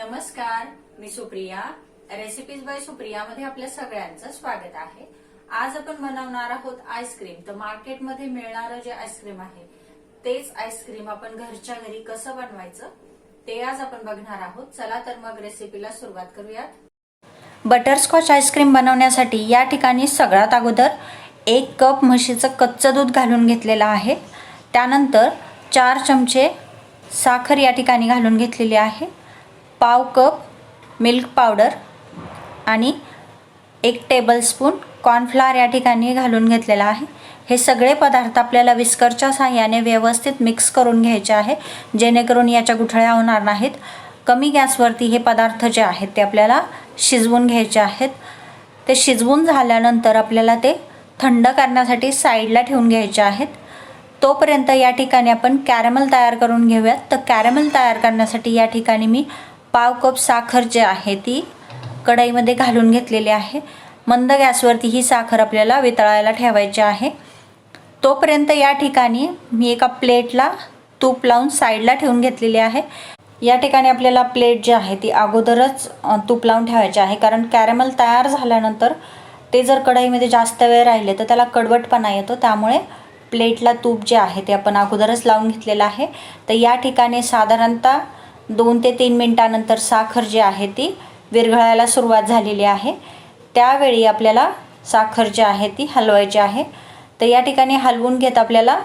नमस्कार मी Supriya. Recipes by Supriya मध्ये आपल्या सगळ्यांचं स्वागत आहे. आज आपण बनवणार आहोत आईस्क्रीम तर मार्केटमध्ये मिळणारं जे आईस्क्रीम आहे तेच आईस्क्रीम आपण घरच्या घरी कसं बनवायचं ते आज आपण बघणार आहोत. चला तर मग रेसिपीला सुरुवात करूयात. बटरस्कॉच आईस्क्रीम बनवण्यासाठी या ठिकाणी सगळ्यात अगोदर एक कप म्हशीचं कच्चं दूध घालून घेतलेलं आहे. त्यानंतर चार चमचे साखर या ठिकाणी घालून घेतलेली आहे. पाव कप मिल्क पावडर आणि एक टेबलस्पून कॉर्नफ्लॉवर या ठिकाणी घालून घेतलेला आहे. हे सगळे पदार्थ आपल्याला विस्करच्या साह्याने व्यवस्थित मिक्स करून घ्यायचे आहे जेणेकरून याच्या गुठळ्या होणार नाहीत. कमी गॅसवरती हे पदार्थ जे आहेत ते आपल्याला शिजवून घ्यायचे आहेत. ते शिजवून झाल्यानंतर आपल्याला ते थंड करण्यासाठी साईडला ठेवून घ्यायचे आहेत. तोपर्यंत या ठिकाणी आपण कॅरमल तयार करून घेऊयात. तर कॅरमल तयार करण्यासाठी या ठिकाणी मी पाव कप साखर जे आहे ती कढईमध्ये घालून घेतलेली आहे. मंद गॅसवरती ही साखर आपल्याला वितळायला ठेवायची आहे. तोपर्यंत या ठिकाणी मी एका प्लेटला तूप लावून साईडला ठेवून घेतलेली आहे. या ठिकाणी आपल्याला प्लेट जी आहे ती अगोदरच तूप लावून ठेवायची आहे. कारण कॅरेमल तयार झाल्यानंतर ते जर कढईमध्ये जास्त वेळ राहिले तर त्याला कडवटपणा येतो. त्यामुळे प्लेटला तूप जे आहे ते आपण अगोदरच लावून घेतलेलं आहे. तर या ठिकाणी साधारणतः दोन ते तीन मिनटानंतर साखर जी आहे ती विरघळायला सुरुवात झालेली आहे. त्यावेळी आपल्याला साखर जी आहे ती हलवायची आहे. तर या ठिकाणी हलवून घेत आपल्याला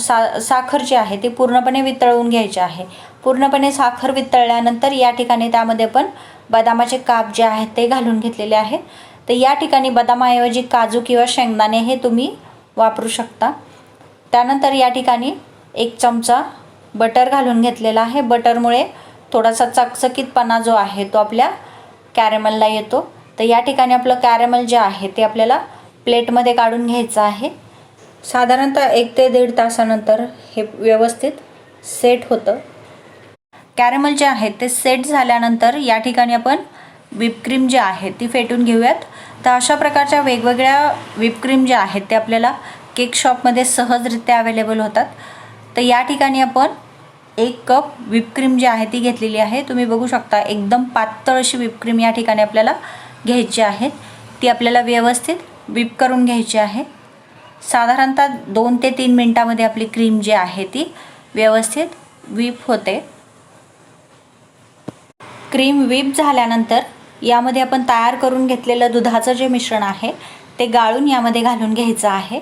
सा साखर जी आहे ती पूर्णपणे वितळवून घ्यायची आहे. पूर्णपणे साखर वितळल्यानंतर या ठिकाणी त्यामध्ये पण बदामाचे काप जे आहेत ते घालून घेतलेले आहेत तर या ठिकाणी बदामाऐवजी काजू किंवा शेंगदाणे हे तुम्ही वापरू शकता. त्यानंतर या ठिकाणी एक चमचा बटर घालून घेतलेला आहे. बटरमुळे थोडासा चकचकीतपणा जो आहे तो आपल्या कॅरेमलला येतो. तर या ठिकाणी आपलं कॅरेमल जे आहे ते आपल्याला प्लेटमध्ये काढून घ्यायचं आहे. साधारणतः एक ते दीड तासानंतर हे व्यवस्थित सेट होतं. कॅरेमल जे आहे ते सेट झाल्यानंतर या ठिकाणी आपण विपक्रीम जे आहे ती फेटून घेऊयात. तर अशा प्रकारच्या वेगवेगळ्या विपक्रीम ज्या आहेत ते आपल्याला केक शॉपमध्ये सहजरित्या अवेलेबल होतात. तर या ठिकाणी आपण एक कप विपक्रीम जी आहे ती घेतलेली आहे. तुम्ही बघू शकता एकदम पातळ अशी विपक्रीम या ठिकाणी आपल्याला घ्यायची आहे. ती आपल्याला व्यवस्थित व्हिप करून घ्यायची आहे. साधारणतः दोन ते तीन मिनटामध्ये आपली क्रीम जी आहे ती व्यवस्थित विप होते. क्रीम विप झाल्यानंतर यामध्ये आपण तयार करून घेतलेलं दुधाचं जे मिश्रण आहे ते गाळून यामध्ये घालून घ्यायचं आहे.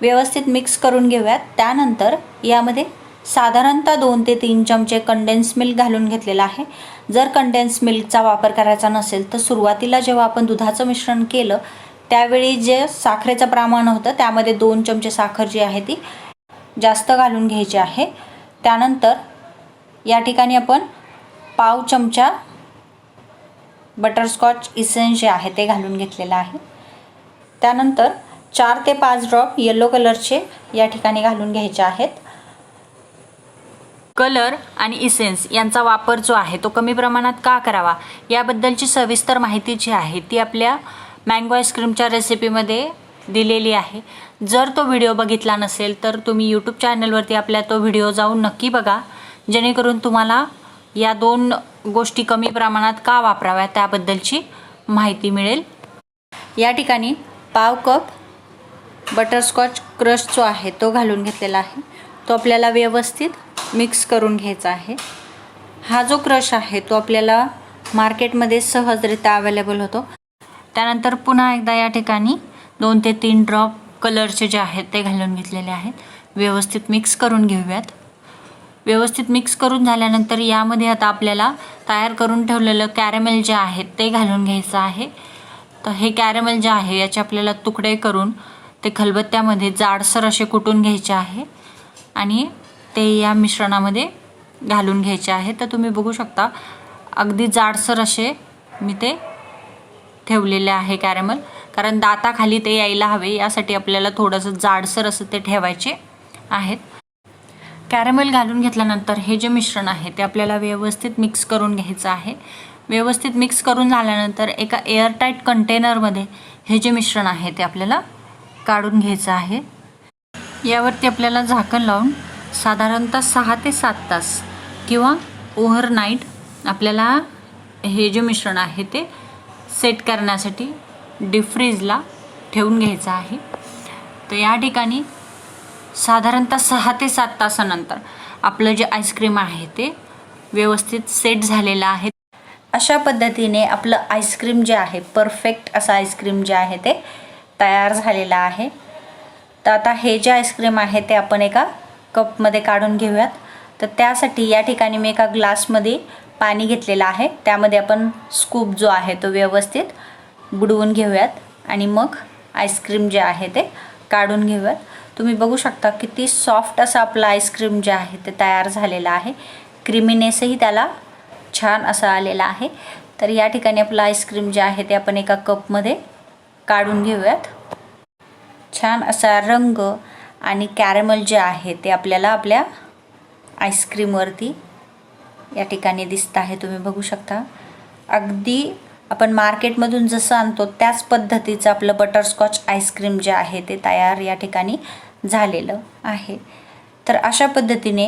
व्यवस्थित मिक्स करून घेऊयात. त्यानंतर यामध्ये साधारणतः दोन ते तीन चमचे कंडेन्स मिल्क घालून घेतलेला आहे. जर कंडेन्स मिल्कचा वापर करायचा नसेल तर सुरुवातीला जेव्हा आपण दुधाचं मिश्रण केलं त्यावेळी जे साखरेचं प्रमाण होतं त्यामध्ये दोन चमचे साखर जी आहे ती जास्त घालून घ्यायची आहे. त्यानंतर या ठिकाणी आपण पाव चमचा बटरस्कॉच इसेन्स जे आहे ते घालून घेतलेलं आहे. त्यानंतर चार ते पाच ड्रॉप येलो कलरचे या ठिकाणी घालून घ्यायचे आहेत. कलर आणि इसेन्स यांचा वापर जो आहे तो कमी प्रमाणात का करावा? याबद्दलची सविस्तर माहिती जी आहे ती आपल्या मँगो आईस्क्रीमच्या रेसिपीमध्ये दिलेली आहे. जर तो व्हिडिओ बघितला नसेल तर तुम्ही यूट्यूब चॅनलवरती आपल्या तो व्हिडिओ जाऊन नक्की बघा. जेणेकरून तुम्हाला या दोन गोष्टी कमी प्रमाणात का वापराव्या त्याबद्दलची माहिती मिळेल. या ठिकाणी पाव कप बटरस्कॉच क्रश जो आहे तो घालून घेतलेला आहे. तो आपल्याला व्यवस्थित मिक्स करून घ्यायचा आहे. हा जो क्रश आहे तो आपल्याला मार्केटमध्ये सहजरित्या अवेलेबल होतो. त्यानंतर पुन्हा एकदा या ठिकाणी दोन ते तीन ड्रॉप कलरचे जे आहेत ते घालून घेतलेले आहेत. व्यवस्थित मिक्स करून घेऊयात. व्यवस्थित मिक्स करून झाल्यानंतर यामध्ये आता आपल्याला तयार करून ठेवलेलं कॅरेमेल जे आहे ते घालून घ्यायचं आहे. तर हे कॅरेमेल जे आहे याचे आपल्याला तुकडे करून ते खलबत्त्यामध्ये जाडसर असे कुटून घ्यायचे आहे. आणि ते या मिश्रणामध्ये घालून घ्यायचे आहे. तर तुम्ही बघू शकता अगदी जाडसर असे मी ते ठेवलेले आहे कॅरेमल. कारण दाताखाली ते यायला हवे यासाठी आपल्याला थोडंसं जाडसर असं ते ठेवायचे आहेत. कॅरेमेल घालून घेतल्यानंतर हे जे मिश्रण आहे ते आपल्याला व्यवस्थित मिक्स करून घ्यायचं आहे. व्यवस्थित मिक्स करून झाल्यानंतर एका एअरटाईट कंटेनरमध्ये हे जे मिश्रण आहे ते आपल्याला काढून घ्यायचं आहे. यावरती आपल्याला झाकण लावून साधारणतः सहा ते सात तास किंवा ओव्हरनाईट आपल्याला हे जे मिश्रण आहे ते सेट करण्यासाठी डिफ्रीजला ठेवून घ्यायचं आहे. तर या ठिकाणी साधारणतः सहा ते सात तासानंतर आपलं जे आईस्क्रीम आहे ते व्यवस्थित सेट झालेलं आहे. अशा पद्धतीने आपलं आईस्क्रीम जे आहे परफेक्ट असं आईस्क्रीम जे आहे ते तयार झालेलं आहे. तर आता हे जे आईस्क्रीम आहे ते आपण एका कपमध्ये काढून घेऊयात. तर त्यासाठी या ठिकाणी मी एका ग्लासमध्ये पाणी घेतलेलं आहे. त्यामध्ये आपण स्कूप जो आहे तो व्यवस्थित बुडवून घेऊयात आणि मग आईस्क्रीम जे आहे ते काढून घेऊयात. तुम्ही बघू शकता किती सॉफ्ट असं आपलं आईस्क्रीम जे आहे ते तयार झालेलं आहे. क्रिमिनेसही त्याला छान असा आलेला आहे. तर या ठिकाणी आपलं आईस्क्रीम जे आहे ते आपण एका कपमध्ये काढून घेऊयात. छान असा रंग आणि कॅरेमल जे आहे ते आपल्याला आपल्या आईस्क्रीमवरती या ठिकाणी दिसत आहे. तुम्ही बघू शकता. अगदी आपण मार्केटमधून जसं आणतो त्याच पद्धतीचं आपलं बटरस्कॉच आईस्क्रीम जे आहे ते तयार या ठिकाणी झालेलं आहे. तर अशा पद्धतीने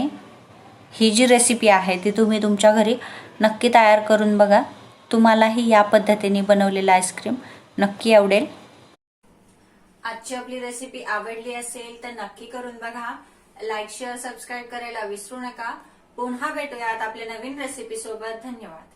ही जी रेसिपी आहे ती तुम्ही तुमच्या घरी नक्की तयार करून बघा. तुम्हालाही या पद्धतीने बनवलेलं आईस्क्रीम नक्की आवडेल. आजची आपली रेसिपी आवडली असेल तर नक्की करून बघा. लाईक शेअर सबस्क्राईब करायला विसरू नका. पुन्हा भेटूयात आपल्या नवीन रेसिपी सोबत. धन्यवाद.